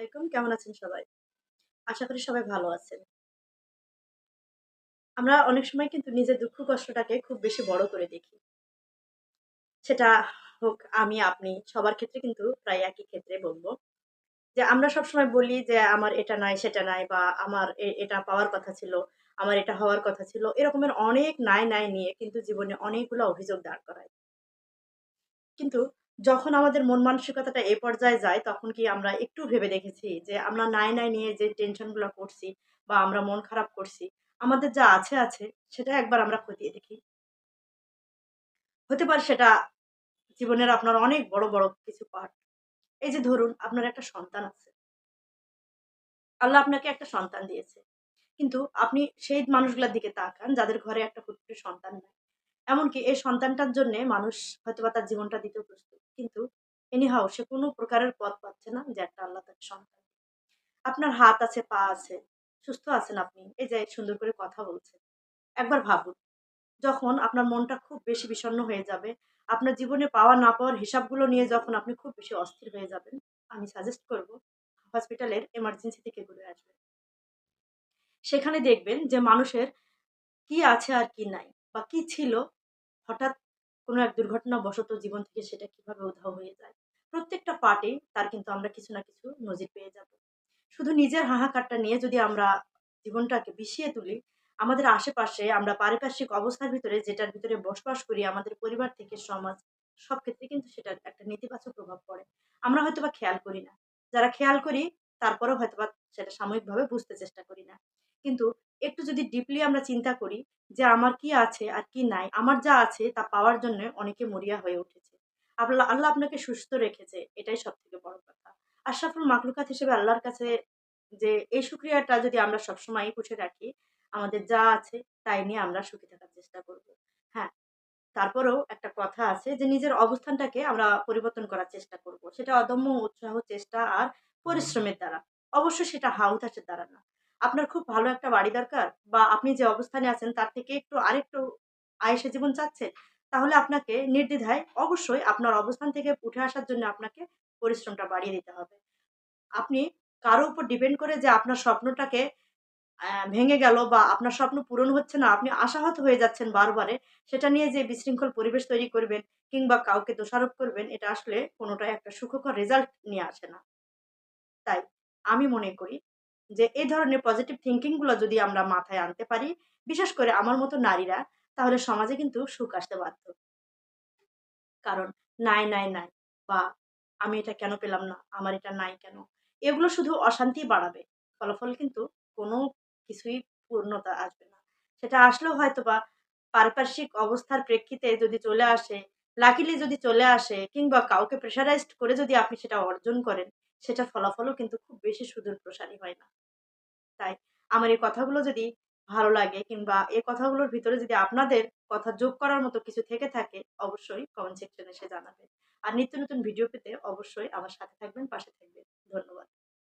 আলাইকুম। কেমন আছেন সবাই? আশা করি সবাই ভালো আছেন। আমরা অনেক সময় কিন্তু নিজের দুঃখ কষ্টটাকে খুব বেশি বড় করে দেখি। সেটা হোক আমি, আপনি, সবার ক্ষেত্রে কিন্তু প্রায় একই ক্ষেত্রে বলব। যে আমরা সবসময় বলি যে আমার এটা নাই, সেটা নাই বা আমার এটা পাওয়ার কথা ছিল, আমার এটা হওয়ার কথা ছিল, এরকমের অনেক নাই নাই নিয়ে কিন্তু জীবনে অনেকগুলো অভিযোগ দাঁড় করায়। কিন্তু যখন আমাদের মন মানসিকতাটা এ পর্যায়ে যায়, তখন কি আমরা একটু ভেবে দেখেছি যে, আমরা নাই নাই নিয়ে যে টেনশনগুলো করছি বা আমরা মন খারাপ করছি, আমাদের যা আছে আছে, সেটা একবার আমরা খতিয়ে দেখি। হতে পারে সেটা জীবনের আপনার অনেক বড় বড় কিছু পার্ট এই যে ধরুন, আপনার একটা সন্তান আছে। আল্লাহ আপনাকে একটা সন্তান দিয়েছে। কিন্তু আপনি সেই মানুষগুলোর দিকে তাকান, যাদের ঘরে একটা ফুটফুটে সন্তান নেই। এমনকি এই সন্তানটার জন্য মানুষ হয়তোবা তার জীবনটা দিতেও প্রস্তুত। কিন্তু এনিহাও সে কোনো প্রকারের পথ পাচ্ছে না যে একটা আল্লাহ তাকে সন্তান আপনার হাত আছে, পা আছে, সুস্থ আছেন আপনি, এই যে সুন্দর করে কথা বলছেন। একবার ভাবুন, যখন আপনার মনটা খুব বেশি বিষণ্ণ হয়ে যাবে, আপনার জীবনে পাওয়া না পাওয়ার হিসাবগুলো নিয়ে যখন আপনি খুব বেশি অস্থির হয়ে যাবেন, আমি সাজেস্ট করব হসপিটালের এমার্জেন্সি থেকে ঘুরে আসবেন। সেখানে দেখবেন যে মানুষের কি আছে আর কি নাই, বা কি ছিল হঠাৎ কোনো এক দুর্ঘটনা বশত জীবন থেকে সেটা কীভাবে উধাও হয়ে যায়? প্রত্যেকটা পার্টে তার কিন্তু আমরা কিছু না কিছু নজির পেয়ে যাব। শুধু নিজের হাহাকারটা নিয়ে যদি আমরা জীবনটাকে বিষিয়ে তুলি, আমাদের আশেপাশে আমরা পারিপার্শ্বিক অবস্থার ভিতরে যেটার ভিতরে বসবাস করি, আমাদের পরিবার থেকে সমাজ সব ক্ষেত্রে কিন্তু সেটার একটা নেতিবাচক প্রভাব পড়ে। আমরা হয়তো বা খেয়াল করি না। যারা খেয়াল করি, তারপরেও হয়তো বা সেটা সাময়িকভাবে বুঝতে চেষ্টা করি না। কিন্তু একটু যদি ডিপলি আমরা চিন্তা করি যে আমার কি আছে আর কি নাই, আমার যা আছে তা পাওয়ার জন্য অনেকে মরিয়া হয়ে উঠেছে। আল্লাহ আল্লাহ আপনাকে সুস্থ রেখেছে, এটাই সব থেকে বড় কথা। আশরাফুল মাকলুকাত হিসেবে আল্লাহর কাছে যে এই সুক্রিয়াটা যদি আমরা সবসময় পুষে রাখি, আমাদের যা আছে তাই নিয়ে আমরা সুখী থাকার চেষ্টা করব। হ্যাঁ তারপরেও একটা কথা আছে যে নিজের অবস্থানটাকে আমরা পরিবর্তন করার চেষ্টা করব। সেটা অদম্য উৎসাহ, চেষ্টা আর পরিশ্রমের দ্বারা। অবশ্যই সেটা হাউতাসের দ্বারা না। আপনার খুব ভালো একটা বাড়ি দরকার বা আপনি যে অবস্থানে আছেন তার থেকে একটু আরেকটু আয়েসে জীবন চাচ্ছেন, তাহলে আপনাকে নির্দ্বিধায় অবশ্যই আপনার অবস্থান থেকে উঠে আসার জন্য আপনাকে পরিশ্রমটা বাড়িয়ে দিতে হবে। আপনি কারও উপর ডিপেন্ড করে যে আপনার স্বপ্নটাকে ভেঙে গেল বা আপনার স্বপ্ন পূরণ হচ্ছে না, আপনি আশাহত হয়ে যাচ্ছেন বারবারে, সেটা নিয়ে যে বিশৃঙ্খল পরিবেশ তৈরি করবেন কিংবা কাউকে দোষারোপ করবেন, এটা আসলে কোনোটাই একটা সুখকর রেজাল্ট নিয়ে আসে না। তাই আমি মনে করি যে এই ধরনের পজিটিভ থিঙ্কিংগুলো যদি আমরা মাথায় আনতে পারি, বিশেষ করে আমার মতো নারীরা, তাহলে সমাজে কিন্তু সুখ আসতে বাধ্য। কারণ নাই নাই নাই, বা আমি এটা কেন পেলাম না, আমার এটা নাই কেন? এগুলো শুধু অশান্তি বাড়াবে, ফলাফল কিন্তু কোনো কিছুই পূর্ণতা আসবে না। সেটা আসলেও হয়তো বা পারিপার্শ্বিক অবস্থার প্রেক্ষিতে যদি চলে আসে লাকিলি যদি চলে আসে, কিংবা কাউকে প্রেশারাইজড করে যদি আপনি সেটা অর্জন করেন সেটা ফলাফলও কিন্তু খুব বেশি সুদূর প্রসারী হয় না। তাই আমার এই কথাগুলো যদি ভালো লাগে কিংবা এই কথাগুলোর ভিতরে যদি আপনাদের কথা যোগ করার মতো কিছু থেকে থাকে, অবশ্যই কমেন্ট সেকশনে এসে জানাবেন। আর নিত্য নতুন ভিডিও পেতে অবশ্যই আমার সাথে থাকবেন, পাশে থাকবেন। ধন্যবাদ।